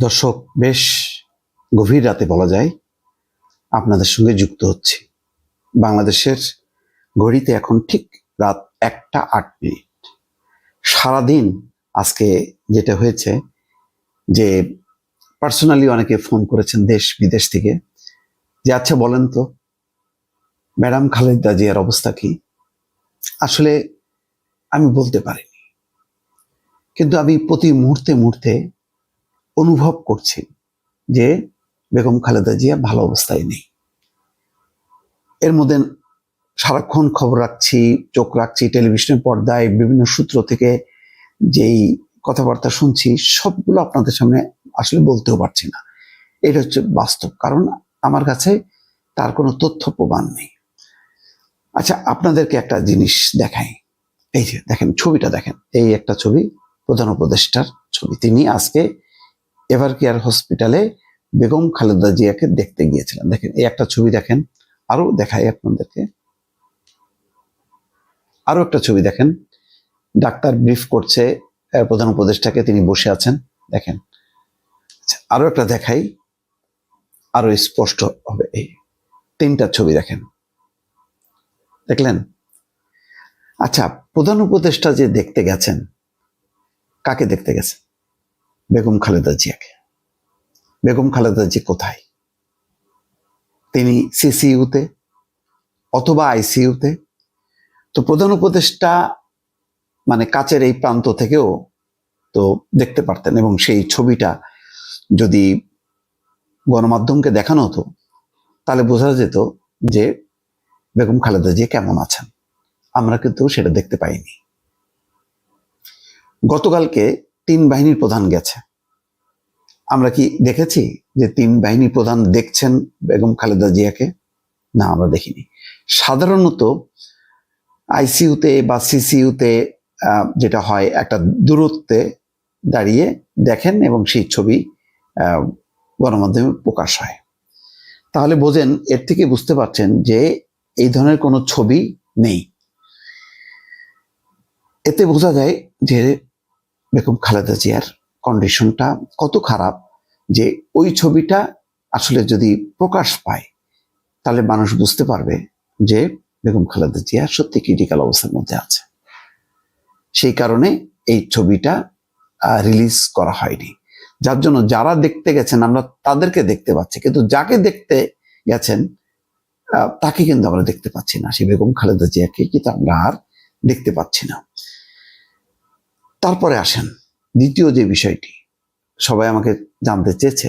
দর্শক, বেশ গভীর রাতে বলা যায় আপনাদের সঙ্গে যুক্ত হচ্ছি। বাংলাদেশের ঘড়িতে এখন ঠিক রাত একটা আট মিনিট। সারাদিন আজকে যেটা হয়েছে যে পার্সোনালি অনেকে ফোন করেছেন দেশ, বিদেশ থেকে যে আচ্ছা বলেন তো, ম্যাডাম খালেদা জিয়ার অবস্থা কি? আসলে আমি বলতে পারিনি। কিন্তু আমি প্রতি মুহূর্তে মুহূর্তে অনুভব করছি যে বেগম খালেদা জিয়া ভালো অবস্থায় নেই। এর মধ্যে সারাক্ষণ খবর রাখছি, চোখ রাখছি, টেলিভিশনের পর্দায়, বিভিন্ন সূত্র থেকে যেই কথাবার্তা শুনছি, সবগুলো আপনাদের সামনে আসলে বলতেও পারছি না। এটা হচ্ছে বাস্তব, কারণ আমার কাছে তার কোনো তথ্য প্রমাণ নেই। আচ্ছা আপনাদেরকে একটা জিনিস দেখাই। এই যে দেখেন, ছবিটা দেখেন। এই একটা ছবি প্রধান উপদেষ্টার ছবি। তিনি আজকে এভার কেয়ার হসপিটালে বেগম খালেদা জিয়াকে দেখতে গিয়েছিলেন দেখেন এই একটা ছবি দেখেন আরও দেখাই আপনাদেরকে। আরও একটা ছবি দেখেন ডাক্তার ব্রিফ করছে প্রধান উপদেষ্টাকে তিনি বসে আছেন দেখেন। আচ্ছা, আরও একটা দেখাই আরও স্পষ্ট হবে এই। তিনটা ছবি দেখেন। দেখলেন? আচ্ছা প্রধান উপদেষ্টা যে দেখতে গেছেন কাকে দেখতে গেছেন? বেগম খালেদা জিয়াকে। বেগম খালেদা জি কোথায়? তিনি সিসিইউতে অথবা আইসিইউতে। তো প্রধান উপদেষ্টা মানে কাচের এই প্রান্ত থেকেও তো দেখতে পারতেন এবং সেই ছবিটা যদি গণমাধ্যমকে দেখানো হতো, তাহলে বোঝা যেত যে বেগম খালেদা জি কেমন আছেন। আমরা কিন্তু সেটা দেখতে পাইনি। গতকালকে তিন বাহিনীর প্রধান গেছে। আমরা কি দেখেছি যে তিন বাহিনীর প্রধান দেখছেন বেগম খালেদা জিয়াকে? না, আমরা দেখিনি। সাধারণত আইসিইউতে বা সিসিইউতে যেটা হয়, একটা দূরত্বে দাঁড়িয়ে দেখেন এবং সেই ছবি গণমাধ্যমে প্রকাশ হয়। তাহলে বোঝেন, এর থেকে বুঝতে পারছেন যে এই ধরনের কোনো ছবি নেই। এতে বোঝা যায় যে বেগম খালেদা জিয়ার কন্ডিশনটা কত খারাপ যে ওই ছবিটা আসলে যদি প্রকাশ পায়, তাহলে মানুষ বুঝতে পারবে যে বেগম খালেদা জিয়া সত্যি ক্রিটিক্যাল অবস্থার মধ্যে আছে। সেই কারণে এই ছবিটা রিলিজ করা হয়নি। যার জন্য যারা দেখতে গেছেন, আমরা তাদেরকে দেখতে পাচ্ছি। কিন্তু যাকে দেখতে গেছেন তাকে কিন্তু আমরা দেখতে পাচ্ছি না। সেই বেগম খালেদা জিয়াকে কিন্তু আমরা আর দেখতে পাচ্ছি না। তারপরে আসেন। দ্বিতীয় যে বিষয়টি, সবাই আমাকে জানতে চেয়েছে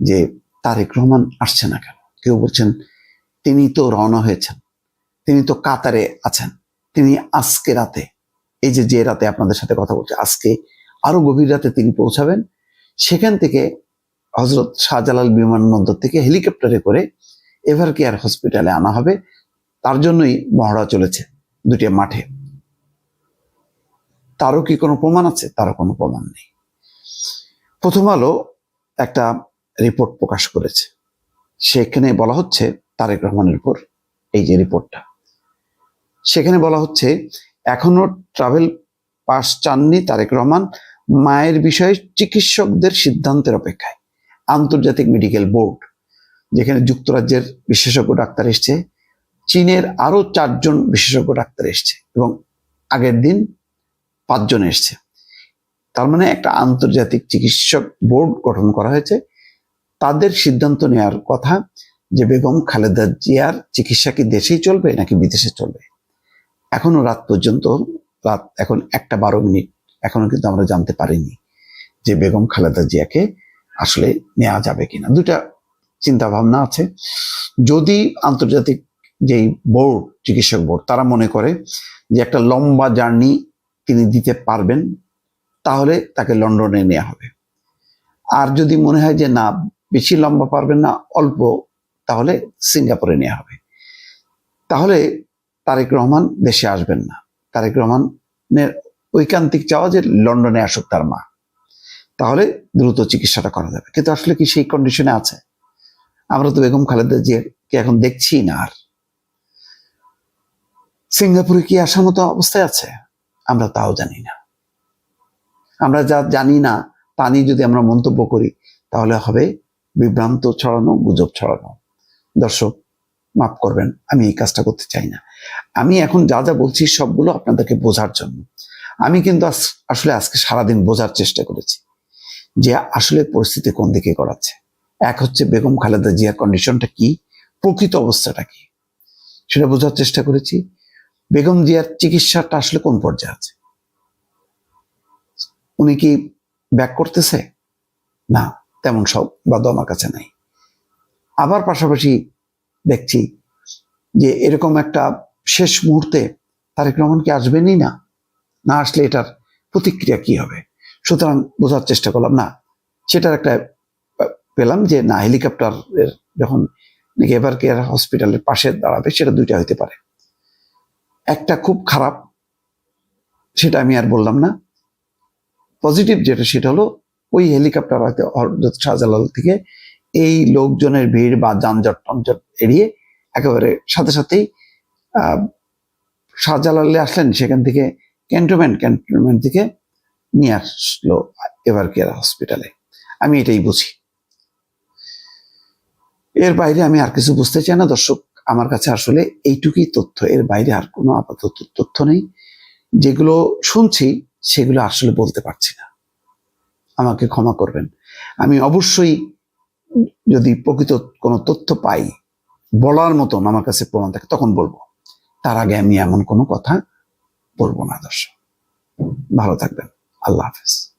যে তারেক রহমান আসছে না কেন? কেউ বলছেন, তিনি তো রওনা হয়েছেন, তিনি তো কাতারে আছেন, তিনি আজকে রাতে, এই যে যে রাতে আপনাদের সাথে কথা বলছে, আজকে আরও গভীর রাতে তিনি পৌঁছাবেন। সেখান থেকে হজরত শাহজালাল বিমানবন্দর থেকে হেলিকপ্টারে করে এভার কেয়ার হসপিটালে আনা হবে। তার জন্যই মহড়া চলেছে দুটি মাঠে। তারও কি কোনো প্রমাণ আছে? তারও কোনো প্রমাণ নেই। প্রথম আলো একটা রিপোর্ট প্রকাশ করেছে। সেখানে বলা হচ্ছে তারেক রহমানের উপর এই যে রিপোর্টটা সেখানে বলা হচ্ছে, এখনও ট্রাভেল পাস চাননি তারেক রহমান, মায়ের বিষয়ে চিকিৎসকদের সিদ্ধান্তের অপেক্ষায়। আন্তর্জাতিক মেডিকেল বোর্ড যেখানে যুক্তরাজ্যের বিশেষজ্ঞ ডাক্তার এসছে, চীনের আরও চারজন বিশেষজ্ঞ ডাক্তার এসছে এবং আগের দিন পাঁচজন এসছে। তার মানে একটা আন্তর্জাতিক চিকিৎসক বোর্ড গঠন করা হয়েছে। তাদের সিদ্ধান্ত নেওয়ার কথা যে বেগম খালেদা জিয়ার চিকিৎসা কি দেশেই চলবে নাকি বিদেশে চলবে? এখনও রাত পর্যন্ত, রাত এখন একটা বারো মিনিট, এখনও কিন্তু আমরা জানতে পারিনি যে বেগম খালেদা জিয়াকে আসলে নেওয়া যাবে কিনা। দুটা চিন্তা ভাবনা আছে। যদি আন্তর্জাতিক যেই বোর্ড, চিকিৎসক বোর্ড, তারা মনে করে যে একটা লম্বা জার্নি তিনি দিতে পারবেন, তাহলে তাকে লন্ডনে নেওয়া হবে। আর যদি মনে হয় যে না, বেশি লম্বা পারবেন না, অল্প, তাহলে সিঙ্গাপুরে নেওয়া হবে। তাহলে তারেক রহমান দেশে আসবেন না। তারেক রহমানের ঐকান্তিক চাওয়া যে লন্ডনে আসুক তার মা, তাহলে দ্রুত চিকিৎসাটা করা যাবে। কিন্তু আসলে কি সেই কন্ডিশনে আছে? আমরা তো বেগম খালেদা জিয়াকে এখন দেখছি না আর। সিঙ্গাপুরে কি আসার মতো অবস্থায় আছে? আমরা তাও জানি না। আমরা যা জানি না, তা নিয়ে যদি আমরা মন্তব্য করি, তাহলে হবে বিভ্রান্ত ছড়ানো, গুজব ছড়ানো। দর্শক, মাফ করবেন, আমি এই কাজটা করতে চাই না। আমি এখন যা যা বলছি, সবগুলো আপনাদেরকে বোঝার জন্য। আমি কিন্তু আস- আসলে আজকে সারাদিন বোঝার চেষ্টা করেছি যে আসলে পরিস্থিতি কোন দিকে করাচ্ছে এক হচ্ছে বেগম খালেদা জিয়ার কন্ডিশনটা কি, প্রকৃত অবস্থাটা কি? সেটা বোঝার চেষ্টা করেছি। বেগম জিয়ার চিকিৎসাটা আসলে কোন পর্যায়ে আছে? উনি কি ব্যাক করতেছে? না, তেমন সব বাদ আমার কাছে নাই। আবার পাশাপাশি দেখছি যে এরকম একটা শেষ মুহূর্তে তারেক রহমান কি আসবেনই না? না আসলে এটার প্রতিক্রিয়া কি হবে? সুতরাং বোঝার চেষ্টা করলাম, না, সেটার একটা পেলাম যে না হেলিকপ্টার যখন এবার কেয়ার হসপিটালের পাশে দাঁড়াবে, সেটা দুইটা হতে পারে। একটা খুব খারাপ, সেটা আমি আর বললাম না। পজিটিভ যেটা, সেটা হলো ওই হেলিকপ্টার হয়তো হজরত শাহজালাল থেকে এই লোকজনের ভিড় বা যানজট টানজট এড়িয়ে একেবারে সাথে সাথেই শাহজালালে আসলেন, সেখান থেকে ক্যান্টনমেন্ট ক্যান্টনমেন্ট থেকে নিয়ে আসলো এবার কেয়ার হসপিটালে আমি এটাই বুঝি। এর বাইরে আমি আর কিছু বুঝতে চাই না, দর্শক। আমার কাছে আসলে এইটুকুই তথ্য। এর বাইরে আর কোনো আপাতত তথ্য নেই। যেগুলো শুনছি, সেগুলো আসলে বলতে পারছি না। আমাকে ক্ষমা করবেন। আমি অবশ্যই যদি প্রকৃত কোনো তথ্য পাই, বলার মতন আমার কাছে প্রমাণ থাকে, তখন বলব। তার আগে আমি এমন কোনো কথা বলব না, দর্শক। ভালো থাকবেন। আল্লাহ হাফেজ।